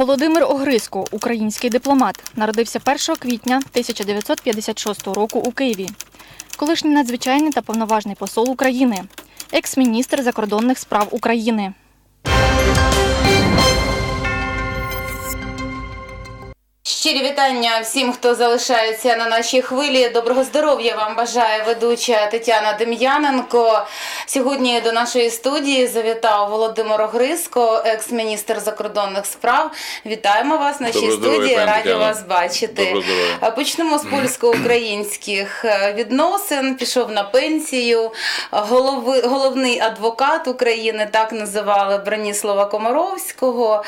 Володимир Огризко, український дипломат, народився 1 квітня 1956 року у Києві. Колишній надзвичайний та повноважний посол України, екс-міністр закордонних справ України. Щирі вітання всім, хто залишається на нашій хвилі. Доброго здоров'я вам бажає ведуча Тетяна Дем'яненко. Сьогодні до нашої студії завітав Володимир Огризко, екс-міністр закордонних справ. Вітаємо вас в нашій Доброго здоров'я, студії. пані Раді Тетяно. вас бачити. Доброго здоров'я. Почнемо з польсько-українських е, відносин. Пішов на пенсію. Голови, головний адвокат України, так називали Браніслава Комаровського.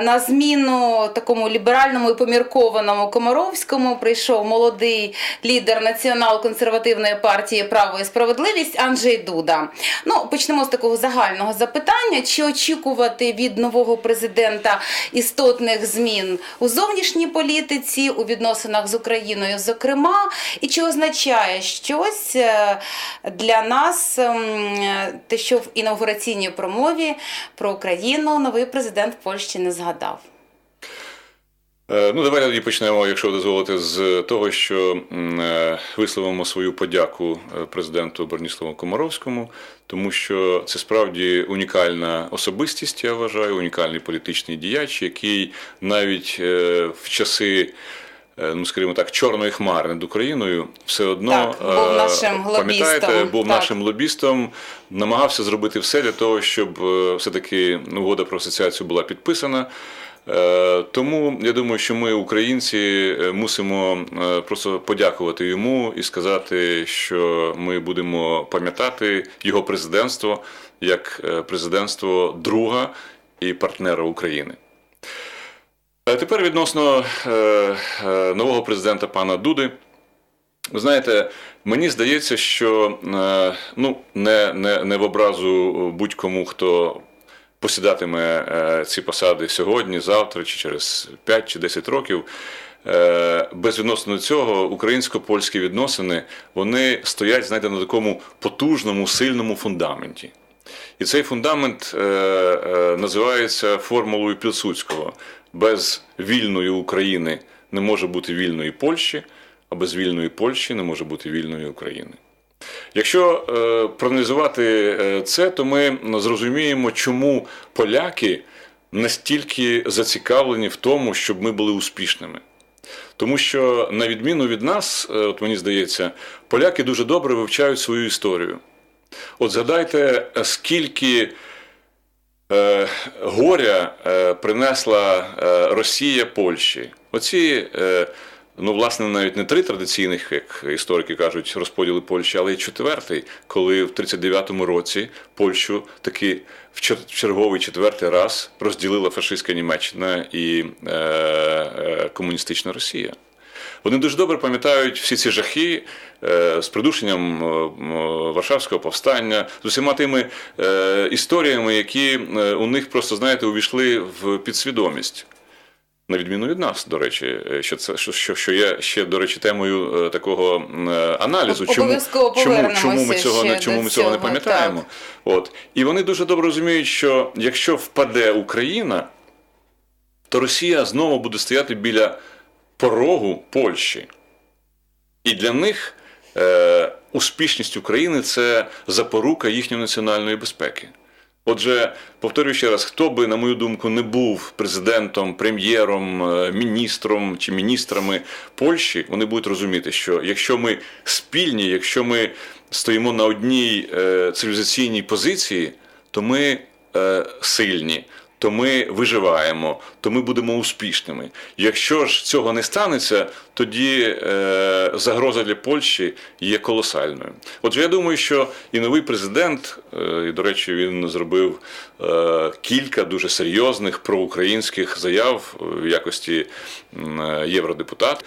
На зміну такому ліберальному і поміркованому Комаровському прийшов молодий лідер націонал-консервативної партії Право і справедливість Анджей Дуда. Ну, почнемо з такого загального запитання: чи очікувати від нового президента істотних змін у зовнішній політиці, у відносинах з Україною, зокрема, і чи означає щось е, для нас ем, те, що в інаугураційній промові про Україну новий президент Польщі не згадав? Е, Ну, давай тоді почнемо, якщо дозволите, з того, що е, висловимо свою подяку е, президенту Броніславу Комаровському, тому що це справді унікальна особистість, я вважаю, унікальний політичний діяч, який навіть в часи. Е, Ну, скажімо так, чорної хмари над Україною все одно Так, був е, нашим пам'ятаєте, був так. нашим лобістом, намагався зробити все для того, щоб е, все-таки угода про асоціацію була підписана. Тому я думаю, що ми, українці, мусимо просто подякувати йому і сказати, що ми будемо пам'ятати його президентство як президентство друга і партнера України. Е, Тепер відносно е, е, нового президента пана Дуди. Ви знаєте, мені здається, що ну, не, не, не в образу будь-кому, хто посідатиме ці посади сьогодні, завтра, чи через 5 чи 10 років. Безвідносно до цього, українсько-польські відносини вони стоять, знаєте, на такому потужному, сильному фундаменті. І цей фундамент е, е, називається формулою Пілсудського. Без вільної України не може бути вільної Польщі, а без вільної Польщі не може бути вільної України. Якщо е, проаналізувати це, то ми зрозуміємо, чому поляки настільки зацікавлені в тому, щоб ми були успішними. Тому що, на відміну від нас, от мені здається, поляки дуже добре вивчають свою історію. От згадайте, е, скільки е, горя е, принесла е, Росія Польщі. Оці, е, ну, власне, навіть не три традиційних, як історики кажуть, розподіли Польщі, але й четвертий, коли в 39-му році Польщу таки в чер- в черговий четвертий раз розділила фашистська Німеччина і е, е, комуністична Росія. Вони дуже добре пам'ятають всі ці жахи е, з придушенням е, Варшавського повстання, з усіма тими е, історіями, які е, у них просто, знаєте, увійшли в підсвідомість. На відміну від нас, до речі, е, що це що, що, що є ще, до речі, темою е, такого е, аналізу. Чому, чому, чому ми цього не чому ми цього не пам'ятаємо? От і вони дуже добре розуміють, що якщо впаде Україна, то Росія знову буде стояти біля порогу Польщі. І для них е, успішність України це запорука їхньої національної безпеки. Отже, повторюю ще раз, хто би, на мою думку, не був президентом, прем'єром, е, міністром чи міністрами Польщі, вони будуть розуміти, що якщо ми спільні, якщо ми стоїмо на одній е, цивілізаційній позиції, то ми е, сильні, то ми виживаємо, то ми будемо успішними. Якщо ж цього не станеться, тоді е, загроза для Польщі є колосальною. Отже, я думаю, що і новий президент, е, і до речі, він зробив е, кілька дуже серйозних проукраїнських заяв в якості е, євродепутат.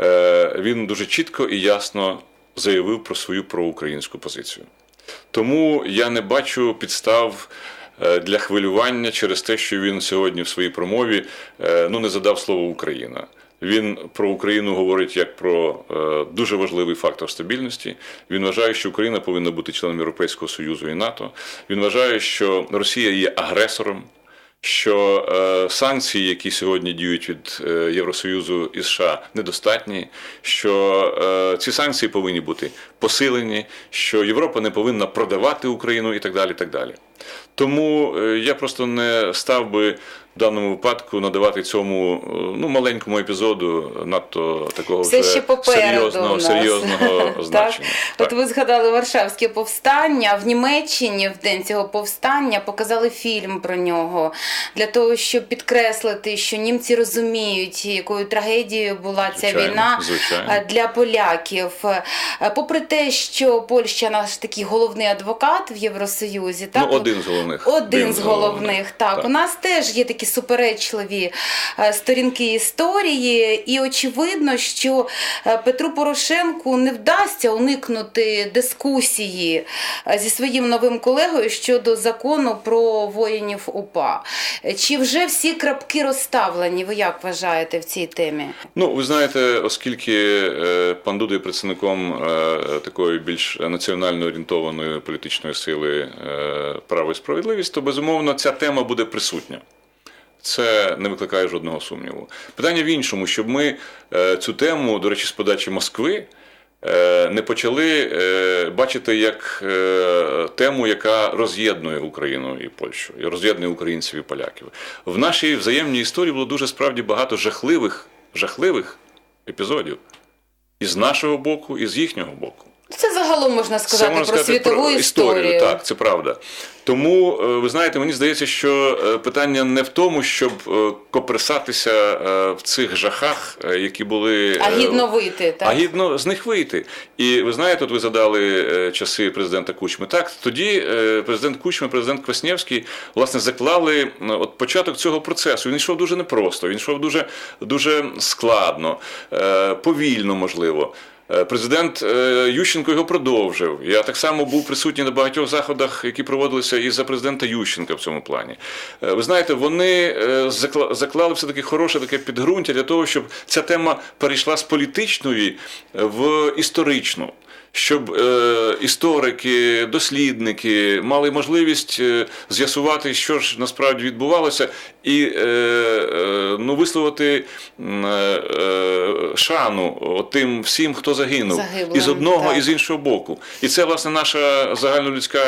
Е, він дуже чітко і ясно заявив про свою проукраїнську позицію. Тому я не бачу підстав для хвилювання через те, що він сьогодні в своїй промові е, ну, не задав слово Україна. Він про Україну говорить як про е, дуже важливий фактор стабільності. Він вважає, що Україна повинна бути членом Європейського Союзу і НАТО. Він вважає, що Росія є агресором. що е, санкції, які сьогодні діють від е, Євросоюзу і США, недостатні, що е, ці санкції повинні бути посилені, що Європа не повинна продавати Україну і так далі. І так далі. Тому е, я просто не став би в даному випадку надавати цьому е, ну, маленькому епізоду надто такого Все вже ще серйозного, серйозного Так. От ви згадали Варшавське повстання в Німеччині в день цього повстання показали фільм про нього для того, щоб підкреслити, що німці розуміють, якою трагедією була ця війна звичайно. е, для поляків. Е, Попри те, що Польща наш такий головний адвокат в Євросоюзі, так Ну, один з головних. один з головних. Так, у нас теж є такі суперечливі е, сторінки історії, і очевидно, що е, Петру Порошенку не вдасться уникнути дискусії е, зі своїм новим колегою щодо закону про воїнів УПА. Чи вже всі крапки розставлені? Ви як вважаєте в цій темі? Ну, ви знаєте, оскільки пан Дуда є представником такої більш національно орієнтованої політичної сили право і справедливість, то безумовно ця тема буде присутня. Це не викликає жодного сумніву. Питання в іншому, щоб ми е, цю тему, до речі, з подачі Москви. е, Не почали е, бачити як тему, яка роз'єднує Україну і Польщу, і роз'єднує українців і поляків. В нашій взаємній історії було дуже справді багато жахливих, жахливих епізодів і з нашого боку, і з їхнього боку. Це загалом можна сказати можна про сказати світову історію. Так, це правда. Тому е, ви знаєте, мені здається, що е, питання не в тому, щоб е, коперсатися в цих жахах, які були А гідно вийти, так? а гідно з них вийти. І ви знаєте, от ви задали часи президента Кучми. Так, тоді президент Кучми, президент Кваснєвський, власне, заклали от початок цього процесу. Він йшов дуже непросто, він йшов дуже, дуже складно, повільно, можливо. Е, Президент е, Ющенко його продовжив. Я так само був присутній на багатьох заходах, які проводилися і за президента Ющенка в цьому плані. Е, Ви знаєте, вони заклали все таки хороше таке підґрунтя для того, щоб ця тема перейшла з політичної в історичну. Щоб е, історики, дослідники мали можливість е, з'ясувати, що ж насправді відбувалося, і е, ну, висловити шану тим всім, хто загинув, Загиблим, і з одного, так. і з іншого боку. І це власне наша загальнолюдська,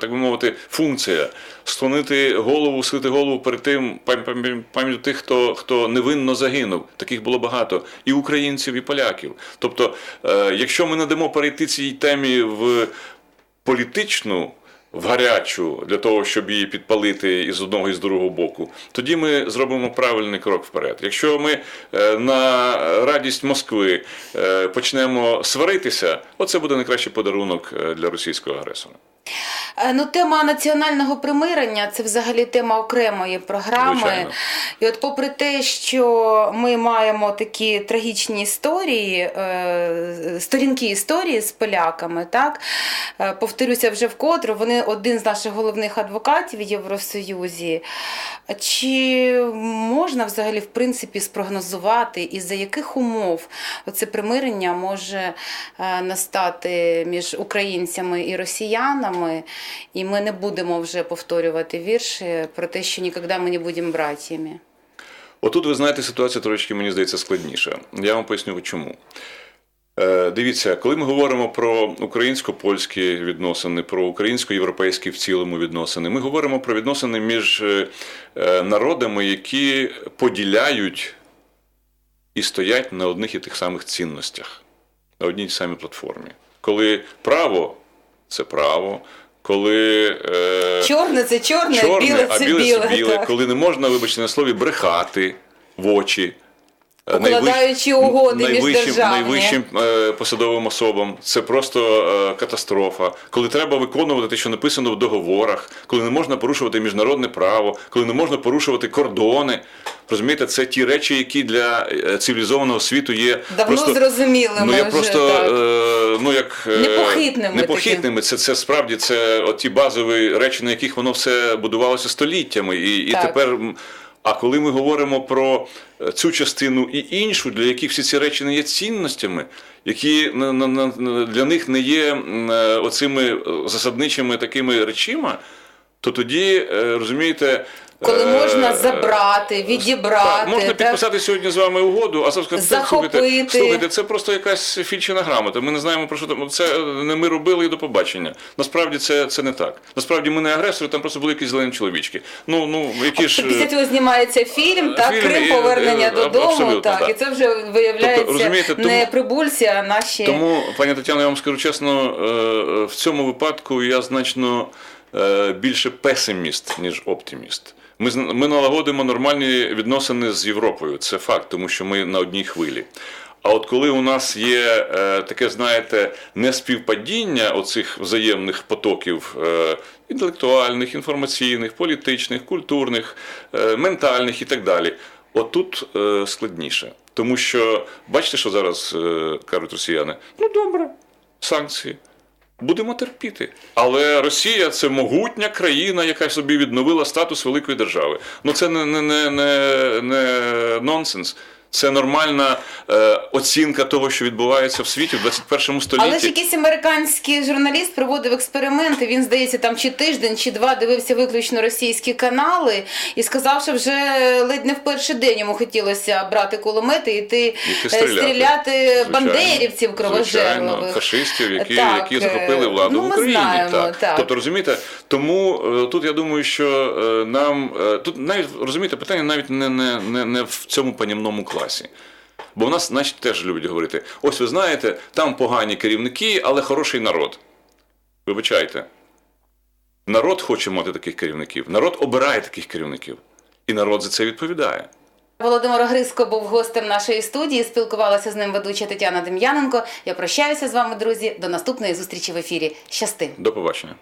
так би мовити, функція склонити голову, схилити голову перед тим пам- пам- пам'ятю тих, хто, хто невинно загинув. Таких було багато і українців, і поляків. Тобто, е, якщо ми не дамо перейти цій темі в політичну. В гарячу для того, щоб її підпалити із одного і з другого боку, тоді ми зробимо правильний крок вперед. Якщо ми е, на радість Москви е, почнемо сваритися, оце буде найкращий подарунок для російського агресора. Е, Ну, тема національного примирення це взагалі тема окремої програми. Звичайно. І от, попри те, що ми маємо такі трагічні історії, е, сторінки історії з поляками, так е, повторюся вже вкотре, вони один з наших головних адвокатів в Євросоюзі. Чи можна взагалі в принципі спрогнозувати, і за яких умов оце примирення може настати між українцями і росіянами? І ми не будемо вже повторювати вірші про те, що ніколи ми не будемо братями. Отут, ви знаєте, ситуація трошки, мені здається, складніша. Я вам поясню чому. Е, Дивіться, коли ми говоримо про українсько-польські відносини, про українсько-європейські в цілому відносини, ми говоримо про відносини між е, е, народами, які поділяють і стоять на одних і тих самих цінностях, на одній самій платформі. Коли право це право, коли е, Чорне це чорне, чорне, біле а це біле біле. це біле, так. коли не можна, вибачте на слові, брехати в очі. е, Укладаючи угоди найвищим, міждержавні. найвищим е, посадовим особам. Це просто е, катастрофа. Коли треба виконувати те, що написано в договорах, коли не можна порушувати міжнародне право, коли не можна порушувати кордони. Розумієте, це ті речі, які для е, цивілізованого світу є Давно просто зрозумілими Ну я просто так. е, ну як е, Непохитними непохитними. Це, це справді це оті базові речі, на яких воно все будувалося століттями. І, і тепер. А коли ми говоримо про е, цю частину і іншу, для яких всі ці речі не є цінностями, які для них не є е, оцими засадничими такими речима, то тоді, розумієте, Коли Е, можна забрати, відібрати, Так, можна так? підписати сьогодні з вами угоду, а завтра сказати, Захопити. слухайте, слухайте, це просто якась фільчина грамота. Ми не знаємо про що там. Це не ми робили і до побачення. Насправді це, це не так. Насправді ми не агресори, там просто були якісь зелені чоловічки. Ну ну які ж Після цього знімається фільм, так, Фільм, Крим і- повернення і- додому, так, так. і це вже виявляється Тобто, розумієте, тому- не прибульці, а наші. Тому, пані Тетяно, я вам скажу чесно, е, в цьому випадку я значно е, більше песиміст, ніж оптиміст. Ми, ми налагодимо нормальні відносини з Європою. Це факт, тому що ми на одній хвилі. А от коли у нас є е, таке, знаєте, неспівпадіння оцих взаємних потоків е, інтелектуальних, інформаційних, політичних, культурних, е, ментальних і так далі, отут е, складніше. Тому що бачите, що зараз е, кажуть росіяни? Ну добре, санкції. Будемо терпіти. Але Росія це могутня країна, яка собі відновила статус великої держави. Ну це не, не, не, не, нонсенс. Це нормальна е, оцінка того, що відбувається в світі в 21 столітті. Але ж якийсь американський журналіст проводив експерименти. Він здається, там чи тиждень, чи два дивився виключно російські канали і сказав, що вже ледь не в перший день йому хотілося брати кулемети і йти е, стріляти. стріляти Звичайно. бандерівців Звичайно, фашистів, які, Так, які захопили владу ну, в Україні. знаємо, так. так. Тобто, розумієте, тому е, тут я думаю, що е, нам е, тут навіть розумієте, питання навіть не, не, не, не в цьому панівному класі. Бо в нас, значить, теж люблять говорити: ось ви знаєте, там погані керівники, але хороший народ. Вибачайте. Народ хоче мати таких керівників. Народ обирає таких керівників. І народ за це відповідає. Володимир Гриско був гостем нашої студії. Спілкувалася з ним ведуча Тетяна Дем'яненко. Я прощаюся з вами, друзі. До наступної зустрічі в ефірі. Щасти! До побачення.